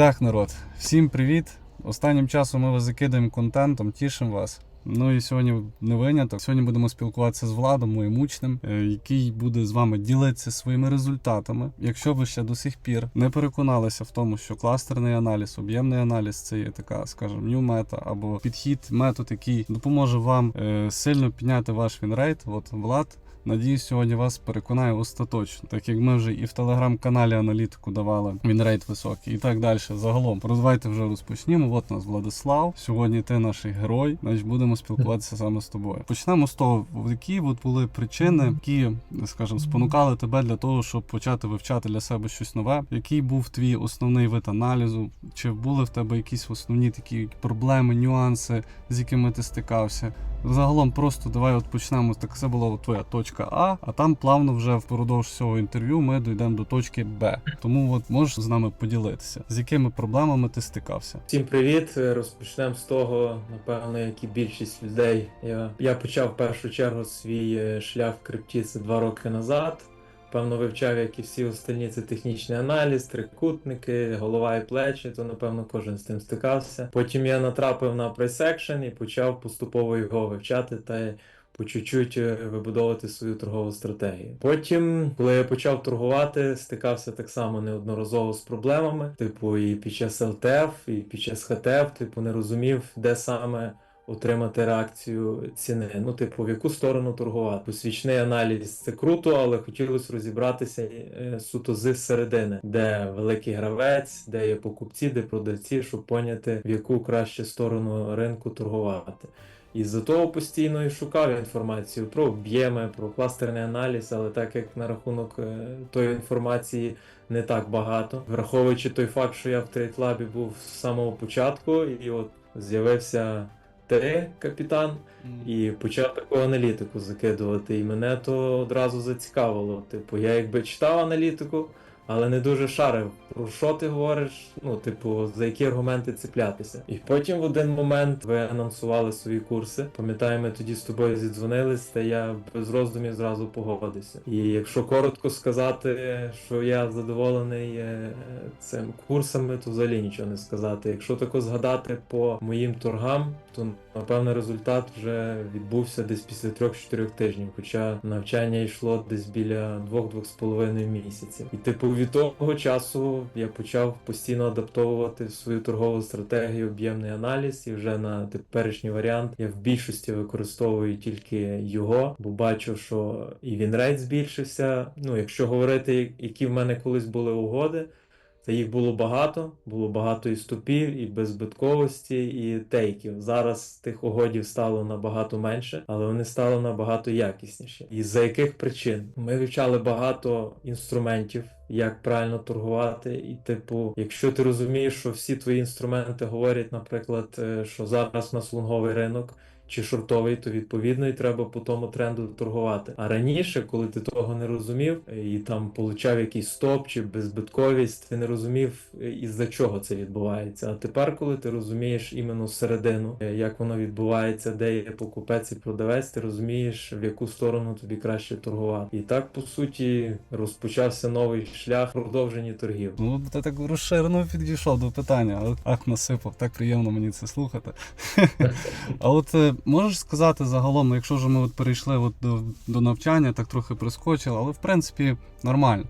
Так, народ, всім привіт! Останнім часом ми вас закидаємо контентом, тішимо вас. Ну і сьогодні не виняток. Сьогодні будемо спілкуватися з Владом, моїм учнем, е, який буде з вами ділитися своїми результатами. Якщо ви ще до сих пір не переконалися в тому, що кластерний аналіз, об'ємний аналіз це є така, скажімо, new мета або підхід, метод, який допоможе вам е, сильно підняти ваш вінрейт. От Влад. Надіюсь, сьогодні вас переконає остаточно, так як ми вже і в телеграм-каналі аналітику давали вінрейт високий і так далі. Загалом, розвивайте вже розпочнімо. От нас Владислав. Сьогодні ти наш герой. Значить, будемо спілкуватися саме з тобою. Почнемо з того, які от були причини, які, скажімо, спонукали тебе для того, щоб почати вивчати для себе щось нове. Який був твій основний вид аналізу? Чи були в тебе якісь основні такі проблеми, нюанси, з якими ти стикався? Загалом просто давай от почнемо. Так це була твоя точка А, а там плавно вже впродовж цього інтерв'ю ми дійдемо до точки Б. Тому от можеш з нами поділитися, з якими проблемами ти стикався. Всім привіт! Розпочнемо з того, напевно, як і більшість людей. Я, я почав в першу чергу свій е, шлях в крипті це два роки назад. Певно, вивчав, як і всі остальні, це технічний аналіз, трикутники, голова і плечі, то напевно кожен з тим стикався. Потім я натрапив на прайс-екшен і почав поступово його вивчати та по чуть-чуть е, вибудовувати свою торгову стратегію. Потім, коли я почав торгувати, стикався так само неодноразово з проблемами, типу, і під час ЛТФ, і під час ХТФ, типу, не розумів, де саме. Отримати реакцію ціни, ну, типу, в яку сторону торгувати. Свічний аналіз це круто, але хотілося розібратися е, суто з середини, де великий гравець, де є покупці, де продавці, щоб поняти, в яку краще сторону ринку торгувати. І з-за того постійно і шукав інформацію про об'єми, про кластерний аналіз, але так як на рахунок е, тої інформації не так багато, враховуючи той факт, що я в трейдлабі був з самого початку, і от з'явився ти, капітан, і почав таку аналітику закидувати. І мене то одразу зацікавило. Типу, я якби читав аналітику, але не дуже шарив, про що ти говориш, ну, типу, за які аргументи цеплятися. І потім в один момент ви анонсували свої курси. Пам'ятаю, ми тоді з тобою зідзвонились, та я без роздумів зразу погодився. І якщо коротко сказати, що я задоволений е, цим курсами, то взагалі нічого не сказати. Якщо тако згадати по моїм торгам, то напевно результат вже відбувся десь після 3-4 тижнів, хоча навчання йшло десь біля 2-2,5 місяців. І типу від того часу я почав постійно адаптовувати свою торгову стратегію, об'ємний аналіз, і вже на теперішній варіант я в більшості використовую тільки його, бо бачу, що і він рейд збільшився. Ну, якщо говорити, які в мене колись були угоди. Та їх було багато, було багато і стопів, і беззбитковості, і тейків. Зараз тих угодів стало набагато менше, але вони стали набагато якісніші. І за яких причин? Ми вивчали багато інструментів, як правильно торгувати. І, типу, якщо ти розумієш, що всі твої інструменти говорять, наприклад, е, що зараз у нас лонговий ринок. Чи шортовий, то відповідно і треба по тому тренду торгувати. А раніше, коли ти того не розумів і там получав якийсь стоп чи беззбитковість, ти не розумів е, із-за чого це відбувається. А тепер, коли ти розумієш іменно середину, е, як воно відбувається, де є покупець і продавець, ти розумієш, в яку сторону тобі краще торгувати. І так по суті розпочався новий шлях продовження торгів. Ну, ти так розширено підійшов до питання, ах насипав, так приємно мені це слухати. А от е, можеш сказати загалом, якщо вже ми от перейшли от до, до навчання, так трохи прискочили, але в принципі нормально.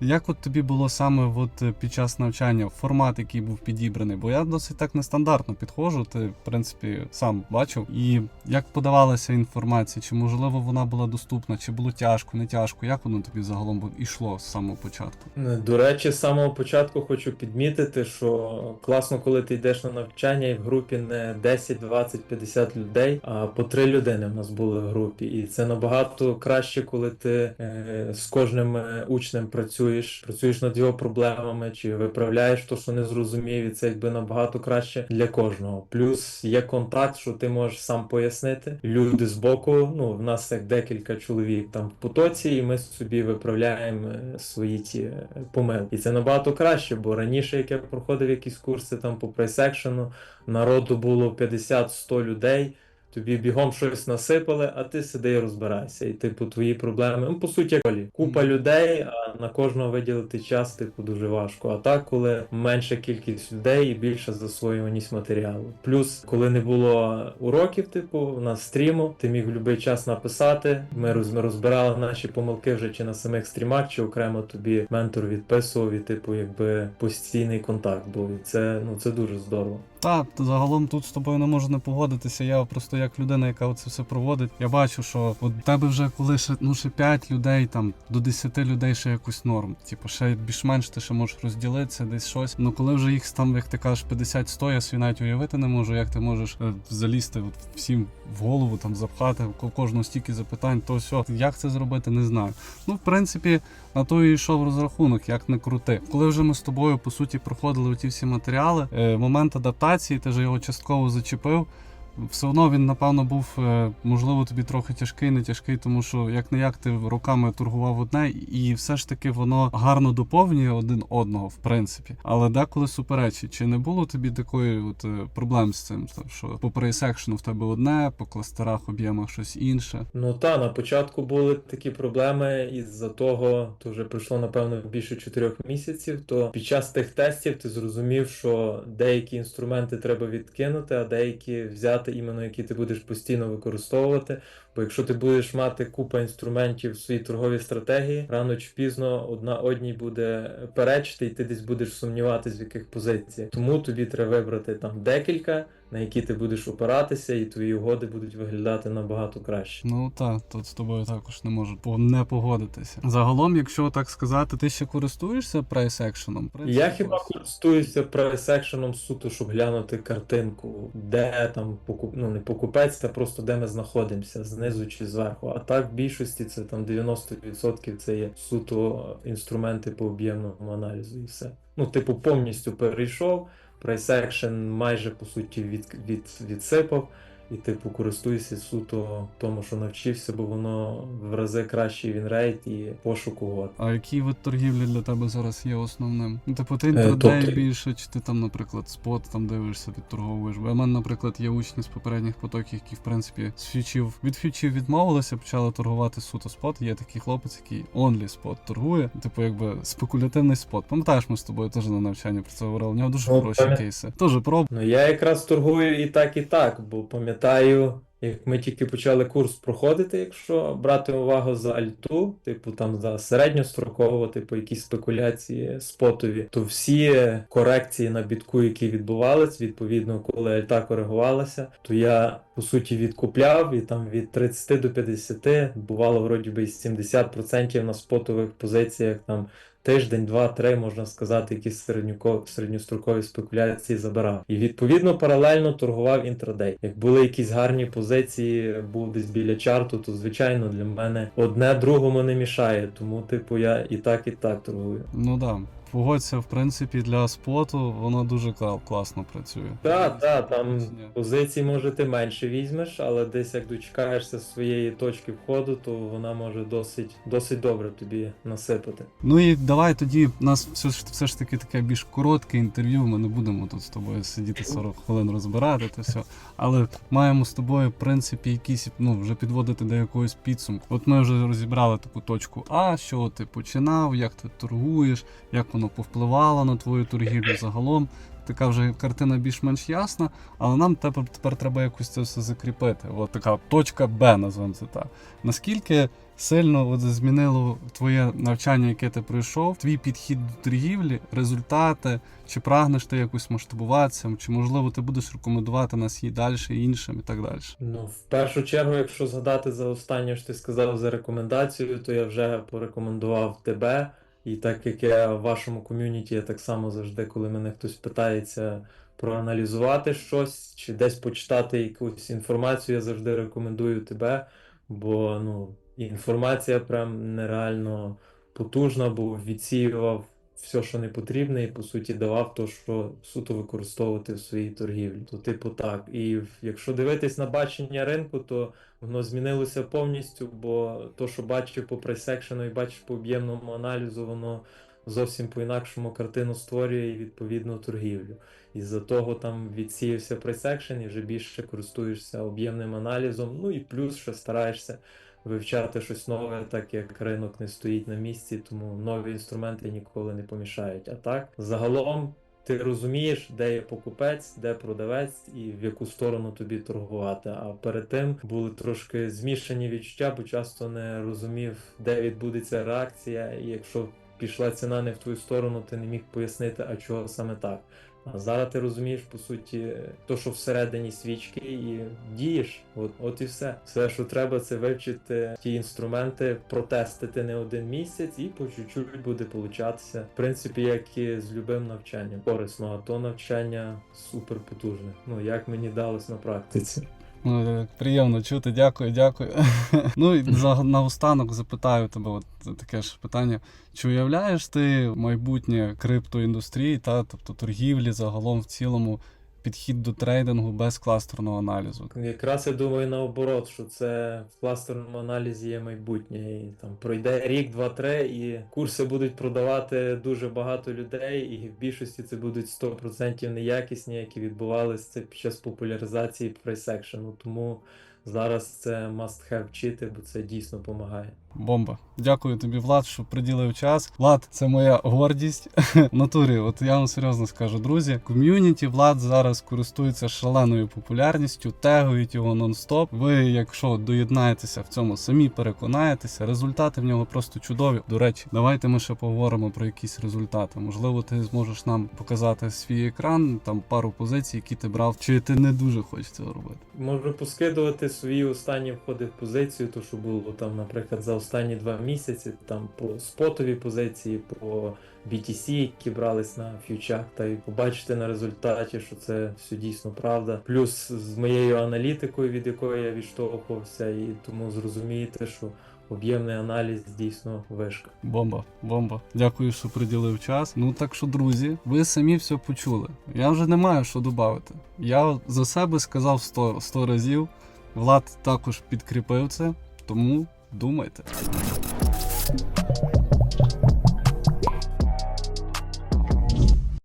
Як от тобі було саме от е, під час навчання формат, який був підібраний? Бо я досить так нестандартно підходжу, ти в принципі сам бачив. І як подавалася інформація, чи можливо вона була доступна, чи було тяжко, не тяжко? Як воно тобі загалом ішло з самого початку? До речі, з самого початку хочу підмітити, що класно, коли ти йдеш на навчання, і в групі не 10, 20, 50 людей, а по три людини в нас були в групі. І це набагато краще, коли ти е, з кожним е, учнем працюєш, працюєш над його проблемами, чи виправляєш то, що не зрозумів, і це якби набагато краще для кожного. Плюс є контакт, що ти можеш сам пояснити. Люди з боку, ну в нас як декілька чоловік там в потоці, і ми собі виправляємо е, свої ті е, помилки. І це набагато краще, бо раніше, як я проходив якісь курси там по прайсекшену, народу було 50-100 людей. Тобі бігом щось насипали, а ти сиди і розбирайся. І типу твої проблеми. Ну, по суті, як колі. купа людей, а на кожного виділити час, типу, дуже важко. А так, коли менша кількість людей і більша засвоюваність матеріалу. Плюс, коли не було уроків, типу, на стріму, ти міг в будь-який час написати. Ми ми розбирали наші помилки вже чи на самих стрімах, чи окремо тобі ментор відписував, і типу, якби постійний контакт був. І це ну це дуже здорово. Так, загалом тут з тобою не можу не погодитися. Я просто як людина, яка це все проводить, я бачу, що от тебе вже коли ще ну ще 5 людей, там до 10 людей ще якусь норм. Типу, ще більш-менш ти ще можеш розділитися, десь щось. Ну коли вже їх там, як ти кажеш, 50-100, я собі навіть уявити не можу, як ти можеш е, залізти от всім в голову, там запхати ко- кожного стільки запитань, то все. Як це зробити, не знаю. Ну, в принципі, на то і йшов розрахунок, як не крути. Коли вже ми з тобою по суті проходили ті всі матеріали, е, момент адаптації, ти ж його частково зачепив. Все одно він, напевно, був е, можливо тобі трохи тяжкий, не тяжкий, тому що як не як ти роками торгував одне, і все ж таки воно гарно доповнює один одного, в принципі. Але деколи суперечить. Чи не було тобі такої от е, проблем з цим? Що по прейсекшену в тебе одне, по кластерах об'ємах щось інше. Ну та на початку були такі проблеми, із-за того, то вже пройшло напевно більше чотирьох місяців. То під час тих тестів ти зрозумів, що деякі інструменти треба відкинути, а деякі взяти іменно які ти будеш постійно використовувати. Бо якщо ти будеш мати купа інструментів в своїй торговій стратегії, рано чи пізно одна одній буде перечити, і ти десь будеш сумніватись в яких позиціях. Тому тобі треба вибрати там декілька, на які ти будеш опиратися, і твої угоди будуть виглядати набагато краще. Ну так, тут з тобою також не можу не погодитися. Загалом, якщо так сказати, ти ще користуєшся прайс-екшеном? Я хіба користуюся прайс-екшеном суто, щоб глянути картинку, де там покуп... ну не покупець, а просто де ми знаходимося, знизу чи зверху. А так в більшості це там 90% це є суто інструменти по об'ємному аналізу і все. Ну, типу, повністю перейшов, прайс-екшен майже по суті від... Від... відсипав. І типу користуюся суто тому, що навчився, бо воно в рази кращий вінрейт і пошук угод. А який вид торгівлі для тебе зараз є основним? Ну, типу, ти Е, тобто- більше, чи ти там, наприклад, спот там дивишся, відторговуєш? Бо в мене, наприклад, є учні з попередніх потоків, які, в принципі, з фьючів від фьючів відмовилися, почали торгувати суто спот. Є такий хлопець, який онлі спот торгує, типу, якби спекулятивний спот. Пам'ятаєш, ми з тобою теж на навчанні про це говорили. У нього дуже Ну, хороші кейси. Теж проб. Ну я якраз торгую і так, і так, бо пам'ятаю, як ми тільки почали курс проходити, якщо брати увагу за альту, типу там за середньостроково, типу якісь спекуляції спотові, то всі корекції на бітку, які відбувались, відповідно, коли альта коригувалася, то я по суті відкупляв і там від 30 до 50, бувало вроді би і 70% на спотових позиціях там тиждень, два, три, можна сказати, якісь середньострокові спекуляції забирав. І відповідно паралельно торгував інтрадей. Як були якісь гарні позиції, був десь біля чарту, то звичайно для мене одне другому не мішає. Тому, типу, я і так, і так торгую. Ну да. Погодься, в принципі, для споту воно дуже класно працює. Так, так, там Ні. позицій, може, ти менше візьмеш, але десь як дочекаєшся своєї точки входу, то вона може досить, досить добре тобі насипати. Ну і давай тоді у нас все ж все ж таки таке більш коротке інтерв'ю. Ми не будемо тут з тобою сидіти 40 хвилин розбирати то все. Але маємо з тобою, в принципі, якісь ну вже підводити до якогось підсумку. От ми вже розібрали таку точку А, що ти починав, як ти торгуєш, як воно повпливало на твою торгівлю загалом. Така вже картина більш-менш ясна, але нам тепер, тепер треба якось це все закріпити. От така точка Б, назвемо це так. Наскільки сильно от змінило твоє навчання, яке ти пройшов, твій підхід до торгівлі, результати, чи прагнеш ти якось масштабуватися, чи можливо ти будеш рекомендувати нас і далі іншим і так далі. Ну, в першу чергу, якщо згадати за останнє, що ти сказав за рекомендацію, то я вже порекомендував тебе. І так як я в вашому ком'юніті, я так само завжди, коли мене хтось питається проаналізувати щось чи десь почитати якусь інформацію, я завжди рекомендую тебе, бо ну, інформація прям нереально потужна, бо відсіював все, що не потрібне, і по суті давав то, що суто використовувати в своїй торгівлі. То, типу, так. І якщо дивитись на бачення ринку, то воно змінилося повністю, бо то, що бачив по прайсекшену і бачив по об'ємному аналізу, воно зовсім по-інакшому картину створює і відповідно торгівлю. Із-за того там відсіявся прайсекшен і вже більше користуєшся об'ємним аналізом. Ну і плюс ще стараєшся вивчати щось нове, так як ринок не стоїть на місці, тому нові інструменти ніколи не помішають. А так, загалом. Ти розумієш, де є покупець, де продавець і в яку сторону тобі торгувати. А перед тим були трошки змішані відчуття, бо часто не розумів, де відбудеться реакція, і якщо пішла ціна не в твою сторону, ти не міг пояснити, а чого саме так. А зараз ти розумієш, по суті, то, що всередині свічки, і дієш. От, от і все. Все, що треба, це вивчити ті інструменти, протестити не один місяць, і по чуть-чуть буде получатися. В принципі, як і з любим навчанням. Корисно, а то навчання супер потужне. Ну як мені далось на практиці. Ну, е, приємно чути, дякую, дякую. ну і наостанок запитаю тебе, от таке ж питання. Чи уявляєш ти майбутнє криптоіндустрії, та тобто торгівлі загалом в цілому підхід до трейдингу без кластерного аналізу? Якраз я думаю наоборот, що це в кластерному аналізі є майбутнє. І там пройде рік, два-три, і курси будуть продавати дуже багато людей, і в більшості це будуть 100% неякісні, які відбувалися під час популяризації прайс-екшену. Тому зараз це must have вчити, бо це дійсно допомагає. Бомба. Дякую тобі, Влад, що приділив час. Влад, це моя гордість. В натурі, от я вам серйозно скажу, друзі. Ком'юніті Влад зараз користується шаленою популярністю, тегують його нон-стоп. Ви, якщо доєднаєтеся в цьому, самі переконаєтеся. Результати в нього просто чудові. До речі, давайте ми ще поговоримо про якісь результати. Можливо, ти зможеш нам показати свій екран, там пару позицій, які ти брав, чи ти не дуже хочеш цього робити. Можу поскидувати свої останні входи в позицію, то що було там, наприклад, за останні два місяці, там по спотові позиції, по BTC, які брались на фьючах, та й побачити на результаті, що це все дійсно правда. Плюс з моєю аналітикою, від якої я відштовхувався, і тому зрозумієте, що об'ємний аналіз дійсно вишка. Бомба, бомба. Дякую, що приділив час. Ну так що, друзі, ви самі все почули. Я вже не маю що додати. Я за себе сказав 100, 100 разів. Влад також підкріпив це, тому думайте.